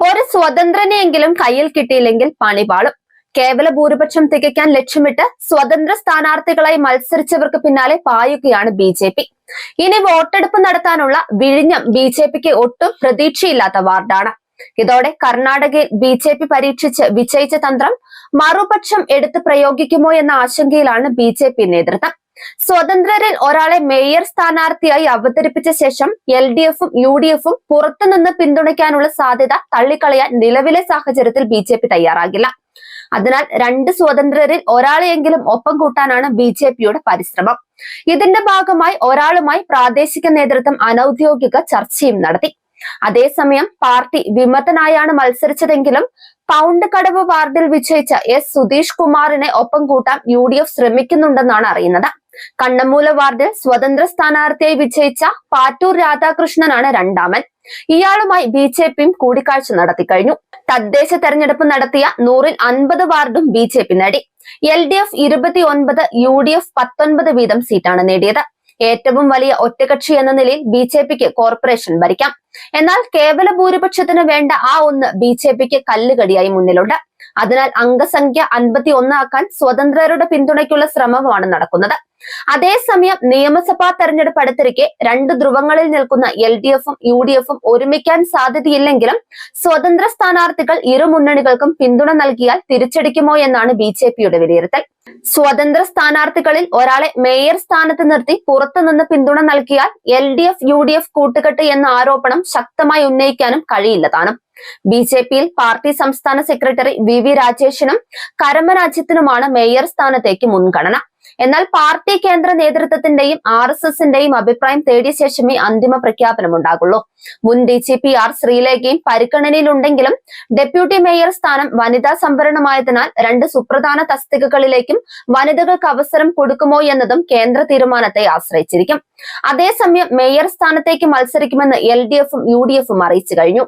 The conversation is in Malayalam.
ഒരു സ്വതന്ത്രനെയെങ്കിലും കയ്യിൽ കിട്ടിയില്ലെങ്കിൽ പണിപാളും കേവല ഭൂരിപക്ഷം തികയ്ക്കാൻ ലക്ഷ്യമിട്ട് സ്വതന്ത്ര സ്ഥാനാർത്ഥികളായി മത്സരിച്ചവർക്ക് പിന്നാലെ പായുകയാണ് ബി ജെ പി. ഇനി വോട്ടെടുപ്പ് നടത്താനുള്ള വിഴിഞ്ഞം ബി ജെ പിക്ക് ഒട്ടും പ്രതീക്ഷയില്ലാത്ത വാർഡാണ്. ഇതോടെ കർണാടകയിൽ ബി ജെ പി പരീക്ഷിച്ച് വിജയിച്ച തന്ത്രം മറുപക്ഷം എടുത്ത് പ്രയോഗിക്കുമോ എന്ന ആശങ്കയിലാണ് ബി ജെ പി നേതൃത്വം. സ്വതന്ത്രരിൽ ഒരാളെ മേയർ സ്ഥാനാർത്ഥിയായി അവതരിപ്പിച്ച ശേഷം എൽ ഡി എഫും യു ഡി എഫും പുറത്തുനിന്ന് പിന്തുണയ്ക്കാനുള്ള സാധ്യത തള്ളിക്കളയാൻ നിലവിലെ സാഹചര്യത്തിൽ ബി ജെ പി തയ്യാറാകില്ല. അതിനാൽ രണ്ട് സ്വതന്ത്രരിൽ ഒരാളെയെങ്കിലും ഒപ്പം കൂട്ടാനാണ് ബി ജെ പിയുടെ പരിശ്രമം. ഇതിന്റെ ഭാഗമായി ഒരാളുമായി പ്രാദേശിക നേതൃത്വം അനൌദ്യോഗിക ചർച്ചയും നടത്തി. അതേസമയം പാർട്ടി വിമതനായാണ് മത്സരിച്ചതെങ്കിലും പൗണ്ട് കടവ് വാർഡിൽ വിജയിച്ച എസ് സുധീഷ് കുമാറിനെ ഒപ്പം കൂട്ടാൻ യു ഡി എഫ് ശ്രമിക്കുന്നുണ്ടെന്നാണ് അറിയുന്നത്. കണ്ണമൂല വാർഡിൽ സ്വതന്ത്ര സ്ഥാനാർത്ഥിയെ വിജയിച്ച പാറ്റൂർ രാധാകൃഷ്ണനാണ് രണ്ടാമൻ. ഇയാളുമായി ബി ജെ പിയും കൂടിക്കാഴ്ച നടത്തി കഴിഞ്ഞു. തദ്ദേശ തെരഞ്ഞെടുപ്പ് നടത്തിയ നൂറിൽ അൻപത് വാർഡും ബി ജെ പി നേടി. എൽ ഡി എഫ് ഇരുപത്തി ഒൻപത് യു ഡി എഫ് പത്തൊൻപത് വീതം സീറ്റാണ് നേടിയത്. ഏറ്റവും വലിയ ഒറ്റകക്ഷി എന്ന നിലയിൽ ബി ജെ പിക്ക് കോർപ്പറേഷൻ ഭരിക്കാം. എന്നാൽ കേവല ഭൂരിപക്ഷത്തിന് വേണ്ട ആ ഒന്ന് ബി ജെ പിക്ക് കല്ലുകടിയായി മുന്നിലുണ്ട്. അതിനാൽ അംഗസംഖ്യ അൻപത്തി ഒന്നാക്കാൻ സ്വതന്ത്രരുടെ പിന്തുണയ്ക്കുള്ള ശ്രമമാണ് നടക്കുന്നത്. അതേസമയം നിയമസഭാ തെരഞ്ഞെടുപ്പ് അടുത്തിരിക്കെ രണ്ട് ധ്രുവങ്ങളിൽ നിൽക്കുന്ന എൽ ഡി എഫും യു ഡി എഫും ഒരുമിക്കാൻ സാധ്യതയില്ലെങ്കിലും സ്വതന്ത്ര സ്ഥാനാർത്ഥികൾ ഇരു മുന്നണികൾക്കും പിന്തുണ നൽകിയാൽ തിരിച്ചടിക്കുമോ എന്നാണ് ബി ജെ പിയുടെ വിലയിരുത്തൽ. സ്വതന്ത്ര സ്ഥാനാർത്ഥികളിൽ ഒരാളെ മേയർ സ്ഥാനത്ത് നിർത്തി പുറത്തുനിന്ന് പിന്തുണ നൽകിയാൽ L D F U D F കൂട്ടുകെട്ട് എന്ന ആരോപണം ശക്തമായി ഉന്നയിക്കാനും കഴിയില്ലതാണ്. ബി ജെ പിയിൽ പാർട്ടി സംസ്ഥാന സെക്രട്ടറി വി വി രാജേഷിനും കരമരാജ്യത്തിനുമാണ് മേയർ സ്ഥാനത്തേക്ക് മുൻഗണന. എന്നാൽ പാർട്ടി കേന്ദ്ര നേതൃത്വത്തിന്റെയും ആർ എസ് എസിന്റെയും അഭിപ്രായം തേടിയ ശേഷമേ അന്തിമ പ്രഖ്യാപനം ഉണ്ടാകുള്ളൂ. മുൻ ഡി ജി പി ആർ ശ്രീലേഖയും പരിഗണനയിലുണ്ടെങ്കിലും ഡെപ്യൂട്ടി മേയർ സ്ഥാനം വനിതാ സംവരണമായതിനാൽ രണ്ട് സുപ്രധാന തസ്തികകളിലേക്കും വനിതകൾക്ക് അവസരം കൊടുക്കുമോ എന്നതും കേന്ദ്ര തീരുമാനത്തെ ആശ്രയിച്ചിരിക്കും. അതേസമയം മേയർ സ്ഥാനത്തേക്ക് മത്സരിക്കുമെന്ന് എൽ ഡി എഫും യു ഡി എഫും അറിയിച്ചു കഴിഞ്ഞു.